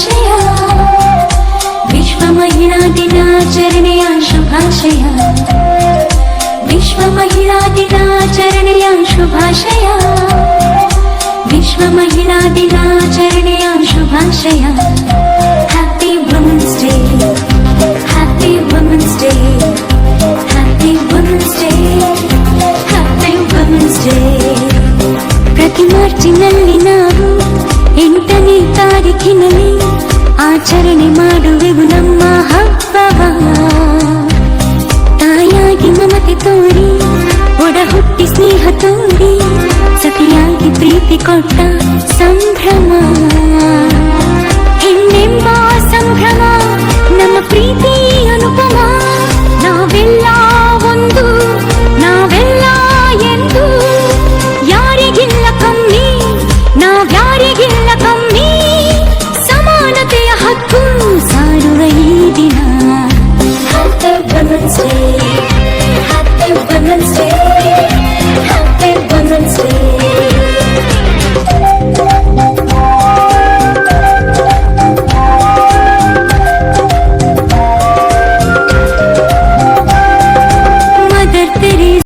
శుభాశయ విశ్వమహిళా దినాచరణీయ శుభాశయ విశ్వమహిళా దినాచరణీయ శుభాశయ విశ్వమహిళా దినాచరణీయ శుభాశయ happy women's day happy women's day happy ప్రతి మార్చి నల్లినావు ఎంటనే తారీఖిన ಆಚರಣೆ ಮಾಡುವೆವು ನಮ್ಮ ಹಬ್ಬವ ತಾಯಾಗಿ ಮಮತೆ ತೋರಿ ಒಡ ಹುಟ್ಟಿ ಸ್ನೇಹ ತೋರಿ ಸತಿಯಾಗಿ ಪ್ರೀತಿ ಕೊಟ್ಟ ಸಂಭ್ರಮ